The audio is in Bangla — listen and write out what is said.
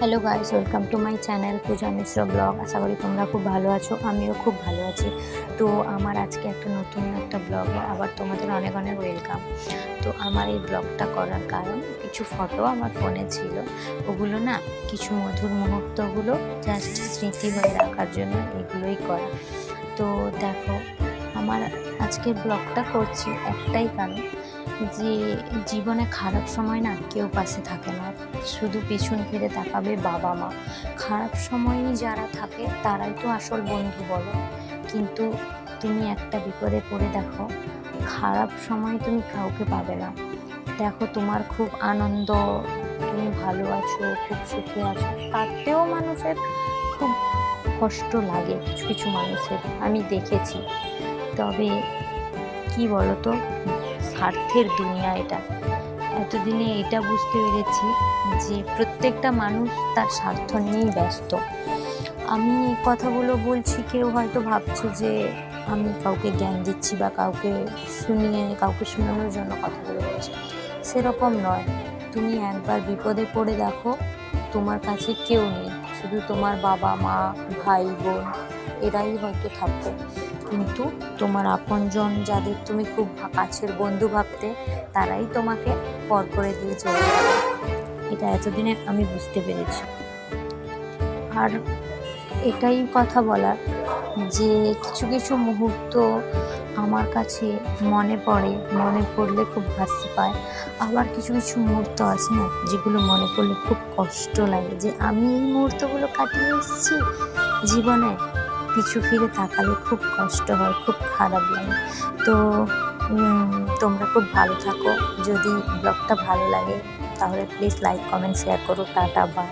Hello guys welcome to my channel Puja Mishra blog আশা করি তোমরা খুব ভালো আছো, আমিও খুব ভালো আছি। তো আমার আজকে একটা নতুন একটা ব্লগে আবার তোমাদের অনেক অনেক ওয়েলকাম তো আমার এই ব্লগটা করার কারণ, কিছু ফটো আমার ফোনে ছিল। ওগুলো না কিছু মধুর মুহূর্তগুলো জাস্ট স্মৃতি হয়ে রাখার জন্য এগুলোই করা। তো দেখো, আমার আজকে ব্লগটা করছি একটাই কারণ যে জীবনে খারাপ সময় না কেউ পাশে থাকে না। শুধু পিছন ফিরে তাকাবে বাবা মা। খারাপ সময়ই যারা থাকে, তারাই তো আসল বন্ধু বলো। কিন্তু তুমি একটা বিপদে পড়ে দেখো, খারাপ সময় তুমি কাউকে পাবে না। দেখো তোমার খুব আনন্দ, তুমি ভালো আছো, খুব সুখে আছো। তাতেও মানুষের খুব কষ্ট লাগে, কিছু কিছু মানুষের, আমি দেখেছি। তবে কি বলতো স্বার্থের দুনিয়া এটা। এতদিনে এটা বুঝতে পেরেছি যে প্রত্যেকটা মানুষ তার স্বার্থ নিয়েই ব্যস্ত। আমি কথাগুলো বলছি, কেউ হয়তো ভাবছে যে আমি কাউকে জ্ঞান দিচ্ছি বা কাউকে শুনিয়ে, কাউকে শোনানোর জন্য কথাগুলো বলছি। সেরকম নয়। তুমি একবার বিপদে পড়ে দেখো, তোমার কাছে কেউ নেই। শুধু তোমার বাবা, মা, ভাই, বোন, এরাই হয়তো থাকবে। কিন্তু তোমার আপনজন যাদের তুমি খুব কাছের বন্ধু ভাবতে, তারাই তোমাকে পর করে দিয়ে চলে যাবে। এটা এতদিনে আমি বুঝতে পেরেছি। আর এটাই কথা বলার যে কিছু কিছু মুহূর্ত আমার কাছে মনে পড়ে, মনে পড়লে খুব হাসি পায়। আবার কিছু কিছু মুহূর্ত আছে না, যেগুলো মনে পড়লে খুব কষ্ট লাগে। যে আমি এই মুহূর্তগুলো কাটিয়ে এসেছি জীবনে পিছু ফিরে তাকালে খুব কষ্ট হয়, খুব খারাপ লাগে। তো তোমরা খুব ভালো থাকো। যদি ব্লগটা ভালো লাগে, তাহলে প্লিজ লাইক কমেন্ট শেয়ার করো। Tata bye